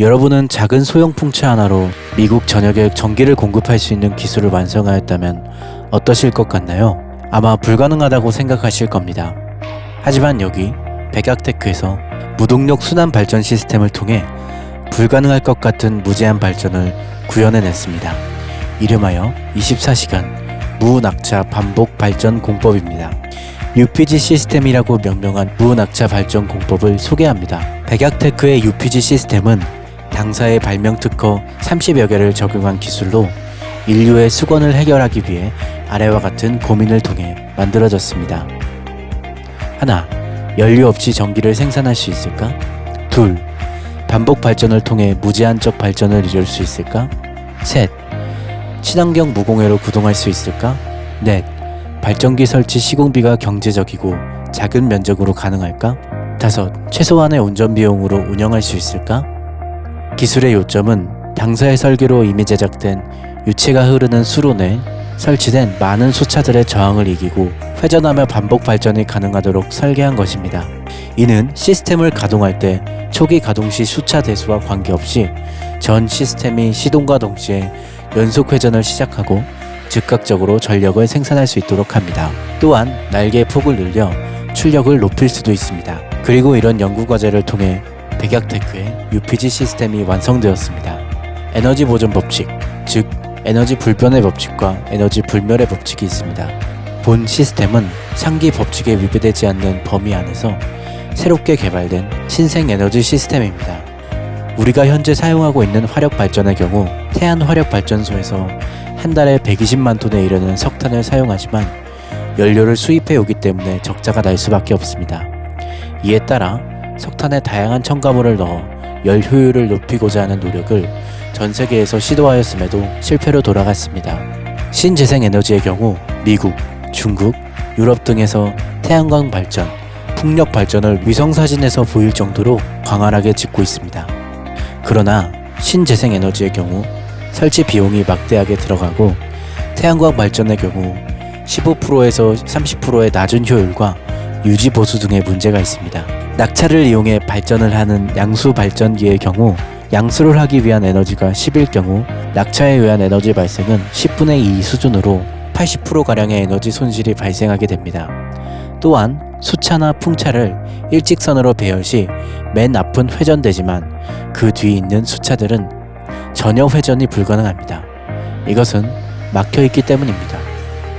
여러분은 작은 소형 풍차 하나로 미국 전역에 전기를 공급할 수 있는 기술을 완성하였다면 어떠실 것 같나요? 아마 불가능하다고 생각하실 겁니다. 하지만 여기 백약테크에서 무동력 순환 발전 시스템을 통해 불가능할 것 같은 무제한 발전을 구현해냈습니다. 이름하여 24시간 무낙차 반복 발전 공법입니다. UPG 시스템이라고 명명한 무낙차 발전 공법을 소개합니다. 백약테크의 UPG 시스템은 당사의 발명 특허 30여 개를 적용한 기술로 인류의 수건을 해결하기 위해 아래와 같은 고민을 통해 만들어졌습니다. 하나, 연료 없이 전기를 생산할 수 있을까? 둘, 반복 발전을 통해 무제한적 발전을 이룰 수 있을까? 셋, 친환경 무공해로 구동할 수 있을까? 넷, 발전기 설치 시공비가 경제적이고 작은 면적으로 가능할까? 다섯, 최소한의 운전 비용으로 운영할 수 있을까? 기술의 요점은 당사의 설계로 이미 제작된 유체가 흐르는 내 설치된 많은 수차들의 저항을 이기고 회전하며 반복 발전이 가능하도록 설계한 것입니다. 이는 시스템을 가동할 때 초기 가동 시 수차 대수와 관계없이 전 시스템이 시동과 동시에 연속 회전을 시작하고 즉각적으로 전력을 생산할 수 있도록 합니다. 또한 날개의 폭을 늘려 출력을 높일 수도 있습니다. 그리고 이런 연구 과제를 통해 백약테크의 UPG 시스템이 완성되었습니다. 에너지 보존 법칙, 즉 에너지 불변의 법칙과 에너지 불멸의 법칙이 있습니다. 본 시스템은 상기 법칙에 위배되지 않는 범위 안에서 새롭게 개발된 신생 에너지 시스템입니다. 우리가 현재 사용하고 있는 화력 발전의 경우 태안 화력 발전소에서 한 달에 120만 톤에 이르는 석탄을 사용하지만 연료를 수입해 오기 때문에 적자가 날 수밖에 없습니다. 이에 따라 석탄에 다양한 첨가물을 넣어 열 효율을 높이고자 하는 노력을 전 세계에서 시도하였음에도 실패로 돌아갔습니다. 신재생 에너지의 경우 미국, 중국, 유럽 등에서 태양광 발전, 풍력 발전을 위성 사진에서 보일 정도로 광활하게 짓고 있습니다. 그러나 신재생 에너지의 경우 설치 비용이 막대하게 들어가고 태양광 발전의 경우 15%에서 30%의 낮은 효율과 유지 보수 등의 문제가 있습니다. 낙차를 이용해 발전을 하는 양수 발전기의 경우 양수를 하기 위한 에너지가 10일 경우 낙차에 의한 에너지 발생은 10분의 2 수준으로 80%가량의 에너지 손실이 발생하게 됩니다. 또한 수차나 풍차를 일직선으로 배열 시 맨 앞은 회전되지만 그 뒤에 있는 수차들은 전혀 회전이 불가능합니다. 이것은 막혀 있기 때문입니다.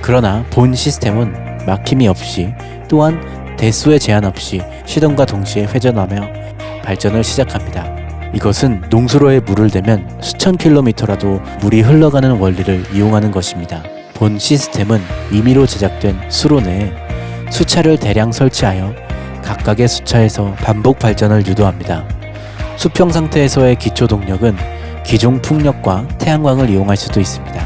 그러나 본 시스템은 막힘이 없이 또한 대수의 제한 없이 시동과 동시에 회전하며 발전을 시작합니다. 이것은 농수로에 물을 대면 수천 킬로미터라도 물이 흘러가는 원리를 이용하는 것입니다. 본 시스템은 임의로 제작된 수로 내에 수차를 대량 설치하여 각각의 수차에서 반복 발전을 유도합니다. 수평 상태에서의 기초 동력은 기존 풍력과 태양광을 이용할 수도 있습니다.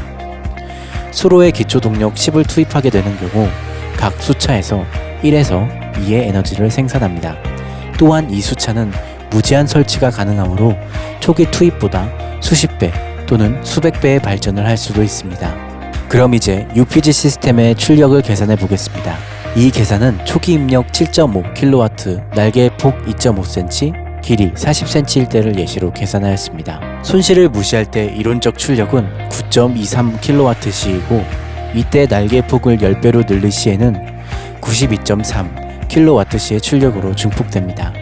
수로의 기초 동력 10을 투입하게 되는 경우 각 수차에서 1에서 2의 에너지를 생산합니다. 또한 이 수차는 무제한 설치가 가능하므로 초기 투입보다 수십 배 또는 수백 배의 발전을 할 수도 있습니다. 그럼 이제 UPG 시스템의 출력을 계산해 보겠습니다. 이 계산은 초기 입력 7.5kW, 날개의 폭 2.5cm, 길이 40cm일 때를 예시로 계산하였습니다. 손실을 무시할 때 이론적 출력은 9.23kW시이고 이때 날개 폭을 10배로 늘릴 시에는 92.3kW시의 출력으로 증폭됩니다.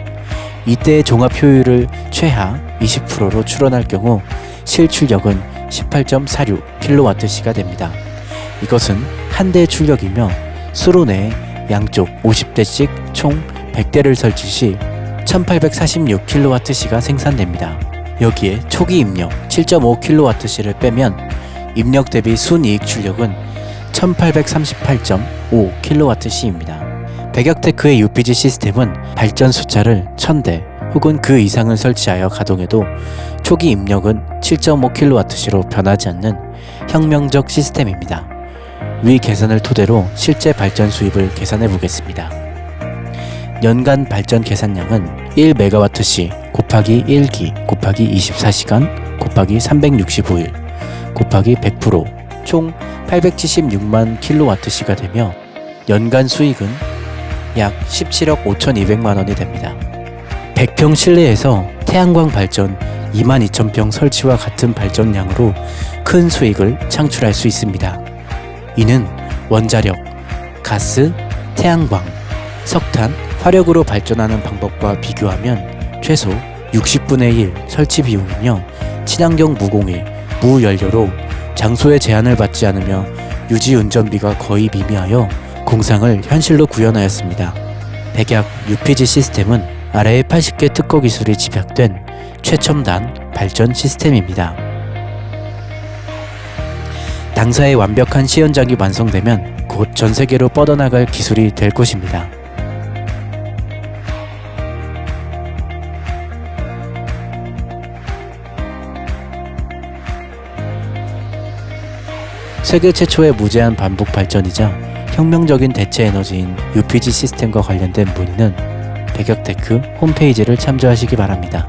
이때의 종합 효율을 최하 20%로 추론할 경우 실출력은 18.46kW시가 됩니다. 이것은 한 대의 출력이며 수로 내에 양쪽 50대씩 총 100대를 설치 시 1846kW시가 생산됩니다. 여기에 초기 입력 7.5kW시를 빼면 입력 대비 순이익 출력은 1838.5kW시입니다. 백약테크의 UPG 시스템은 발전 숫자를 1000대 혹은 그 이상을 설치하여 가동해도 초기 입력은 7.5kW시로 변하지 않는 혁명적 시스템입니다. 위 계산을 토대로 실제 발전 수입을 계산해 보겠습니다. 연간 발전 계산량은 1MW시 곱하기 1기 곱하기 24시간 곱하기 365일 곱하기 100%총 876만 킬로와트시가 되며 연간 수익은 약 17억 5,200만 원이 됩니다. 100평 실내에서 태양광 발전 22,000평 설치와 같은 발전량으로 큰 수익을 창출할 수 있습니다. 이는 원자력, 가스, 태양광, 석탄, 화력으로 발전하는 방법과 비교하면 최소 60분의 1 설치 비용이며 친환경 무공해, 무연료로 장소에 제한을 받지 않으며 유지 운전비가 거의 미미하여 공상을 현실로 구현하였습니다. 백약 UPG 시스템은 아래의 80개 특허 기술이 집약된 최첨단 발전 시스템입니다. 당사의 완벽한 시연장이 완성되면 곧 전 세계로 뻗어나갈 기술이 될 것입니다. 세계 최초의 무제한 반복 발전이자 혁명적인 대체 에너지인 UPG 시스템과 관련된 문의는 백역테크 홈페이지를 참조하시기 바랍니다.